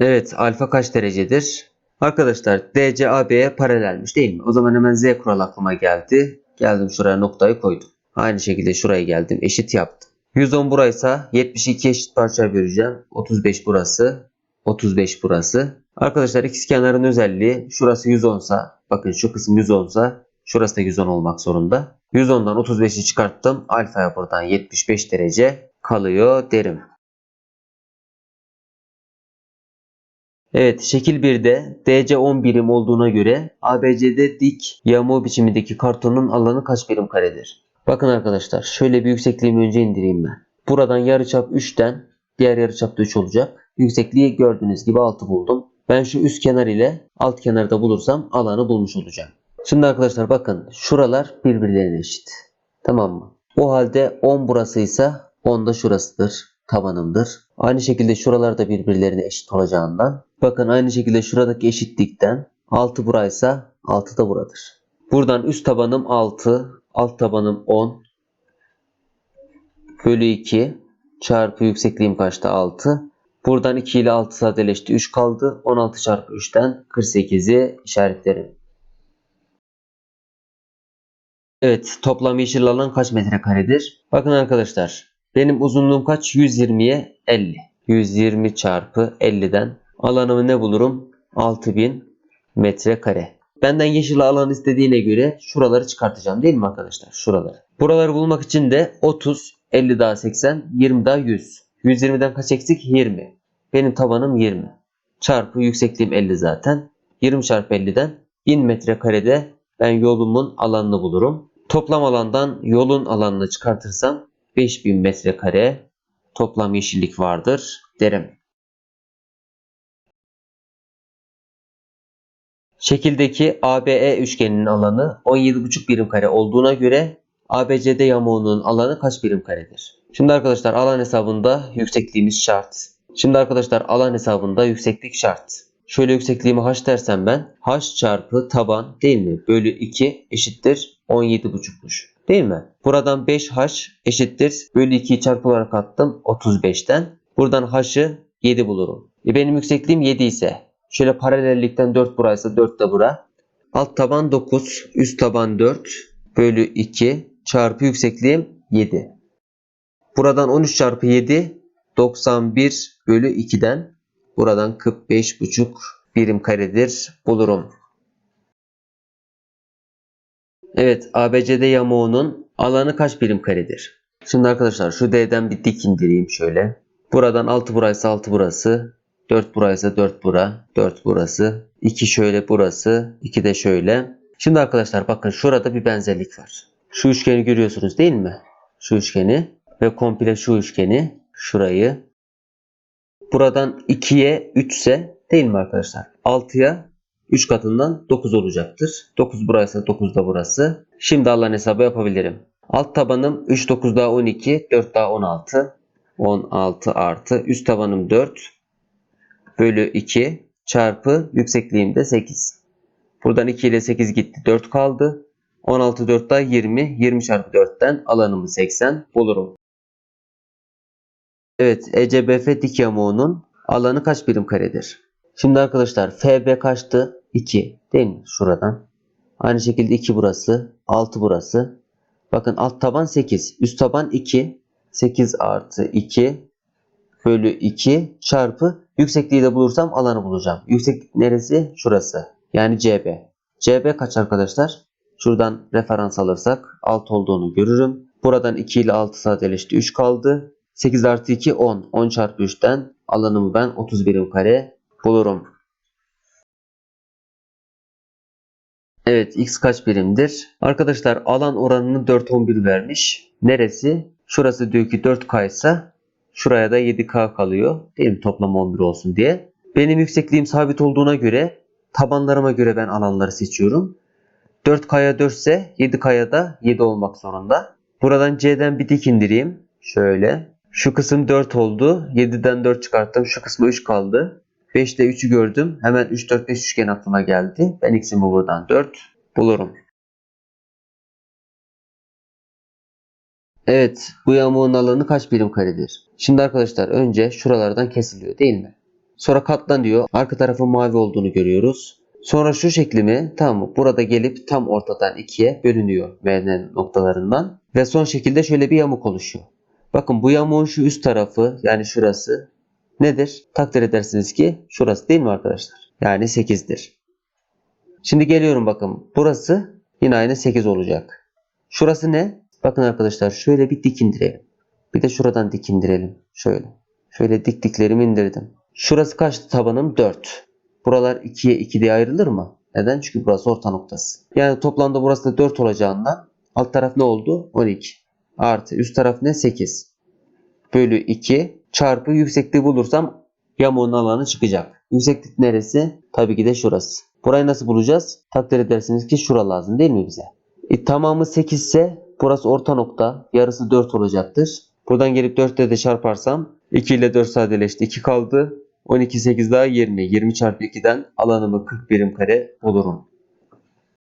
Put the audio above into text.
Evet alfa kaç derecedir? Arkadaşlar DC AB'ye paralelmiş değil mi? O zaman hemen Z kuralı aklıma geldi. Geldim şuraya noktayı koydum. Aynı şekilde şuraya geldim eşit yaptım. 110 buraysa 72 eşit parçaya böleceğim. 35 burası. 35 burası. Arkadaşlar ikizkenarın özelliği şurası 110 sa bakın şu kısım 110 sa şurası da 110 olmak zorunda. 110'dan 35'i çıkarttım. Alfaya buradan 75 derece kalıyor derim. Evet şekil 1'de DC 10 birim olduğuna göre ABC'de dik yağmur biçimindeki kartonun alanı kaç birim karedir? Bakın arkadaşlar şöyle bir yüksekliğimi önce indireyim ben. Buradan yarıçap 3'ten diğer yarıçap da 3 olacak. Yüksekliği gördüğünüz gibi 6 buldum. Ben şu üst kenar ile alt kenarda bulursam alanı bulmuş olacağım. Şimdi arkadaşlar bakın şuralar birbirlerine eşit. Tamam mı? O halde 10 burasıysa 10 da şurasıdır. Tabanımdır. Aynı şekilde şuralar da birbirlerine eşit olacağından. Bakın aynı şekilde şuradaki eşitlikten 6 buraysa 6 da buradır. Buradan üst tabanım 6, alt tabanım 10 bölü 2 çarpı yüksekliğim kaçtı 6. Buradan 2 ile 6 sadeleşti 3 kaldı. 16 çarpı 3'ten 48'i işaretlerim. Evet toplam yeşil alan kaç metrekaredir? Bakın arkadaşlar benim uzunluğum kaç? 120'ye 50. 120 çarpı 50'den alanımı ne bulurum? 6000 metrekare. Benden yeşil alan istediğine göre şuraları çıkartacağım değil mi arkadaşlar? Şuraları. Buraları bulmak için de 30, 50 daha 80, 20 daha 100. 120'den kaç eksik? 20. Benim tabanım 20. Çarpı yüksekliğim 50 zaten. 20 çarpı 50'den 1000 metrekarede ben yolumun alanını bulurum. Toplam alandan yolun alanını çıkartırsam 5000 metrekare toplam yeşillik vardır derim. Şekildeki ABE üçgeninin alanı 17,5 birim kare olduğuna göre ABCD yamuğunun alanı kaç birim karedir? Şimdi arkadaşlar alan hesabında yüksekliğimiz şart. Şimdi arkadaşlar alan hesabında yükseklik şart. Şöyle yüksekliğimi h dersem ben h çarpı taban değil mi? Bölü 2 eşittir 17,5'muş. Değil mi? Buradan 5h eşittir. Bölü 2'yi çarpı olarak attım 35'ten. Buradan h'ı 7 bulurum. E benim yüksekliğim 7 ise şöyle paralellikten 4 buraysa 4 de bura. Alt taban 9, üst taban 4 bölü 2 çarpı yüksekliğim 7. Buradan 13 çarpı 7 91 bölü 2'den buradan 45,5 birim karedir bulurum. Evet ABCD yamuğunun alanı kaç birim karedir? Şimdi arkadaşlar şu D'den bir dik indireyim şöyle. Buradan 6 buraysa 6 burası. 4 buraysa 4 bura. 4 burası. 2 şöyle burası. 2 de şöyle. Şimdi arkadaşlar bakın şurada bir benzerlik var. Şu üçgeni görüyorsunuz değil mi? Şu üçgeni ve komple şu üçgeni şurayı. Buradan 2'ye 3 ise değil mi arkadaşlar? 6'ya 3 katından 9 olacaktır. 9 burası 9 da burası. Şimdi alan hesabı yapabilirim. Alt tabanım 3 9 daha 12 4 daha 16. 16 artı üst tabanım 4 bölü 2 çarpı yüksekliğim de 8. Buradan 2 ile 8 gitti 4 kaldı. 16 4 daha 20. 20 çarpı 4'ten alanımı 80 bulurum. Evet ECBF dik yamuğunun alanı kaç birim karedir? Şimdi arkadaşlar FB kaçtı? 2 değil mi? Şuradan. Aynı şekilde 2 burası. 6 burası. Bakın alt taban 8. Üst taban 2. 8 artı 2 bölü 2 çarpı yüksekliği de bulursam alanı bulacağım. Yükseklik neresi? Şurası. Yani CB. CB kaç arkadaşlar? Şuradan referans alırsak 6 olduğunu görürüm. Buradan 2 ile 6 sadeleşti. 3 kaldı. 8 artı 2 10. 10 çarpı 3'ten alanımı ben 30 birim kare bulurum. Evet x kaç birimdir? Arkadaşlar alan oranını 4-11 vermiş. Neresi? Şurası diyor ki 4K ise şuraya da 7K kalıyor. Mi? Toplam 11 olsun diye. Benim yüksekliğim sabit olduğuna göre tabanlarıma göre ben alanları seçiyorum. 4K'ya 4 ise 7K'ya da 7 olmak zorunda. Buradan C'den bir dik indireyim. Şöyle. Şu kısım 4 oldu. 7'den 4 çıkarttım. Şu kısmı 3 kaldı. 5'te 3'ü gördüm. Hemen 3 4 5 üçgen aklıma geldi. Ben x'imi buradan 4 bulurum. Evet, bu yamuğun alanı kaç birim karedir? Şimdi arkadaşlar önce şuralardan kesiliyor değil mi? Sonra katlan diyor. Arka tarafın mavi olduğunu görüyoruz. Sonra şu şeklimi mı? Burada gelip tam ortadan ikiye bölünüyor M'nin noktalarından. Ve son şekilde şöyle bir yamuk oluşuyor. Bakın bu yamuğun şu üst tarafı yani şurası nedir? Takdir edersiniz ki şurası değil mi arkadaşlar? Yani 8'dir. Şimdi geliyorum bakın. Burası yine aynı 8 olacak. Şurası ne? Bakın arkadaşlar şöyle bir dik. Bir de şuradan dik indirelim. Şöyle. Şöyle dik diklerimi indirdim. Şurası kaçtı tabanım? 4. Buralar 2'ye 2 diye ayrılır mı? Neden? Çünkü burası orta noktası. Yani toplamda burası da 4 olacağından alt taraf ne oldu? 12. Artı üst taraf ne? 8. Bölü 2 çarpı yüksekliği bulursam yamuğun alanı çıkacak. Yükseklik neresi? Tabii ki de şurası. Burayı nasıl bulacağız? Takdir edersiniz ki şura lazım değil mi bize? E, tamamı 8 ise burası orta nokta. Yarısı 4 olacaktır. Buradan gelip 4 ile de çarparsam 2 ile 4 sadeleşti. 2 kaldı. 12 8 daha 20. 20 çarpı 2'den alanımı 40 birim kare bulurum.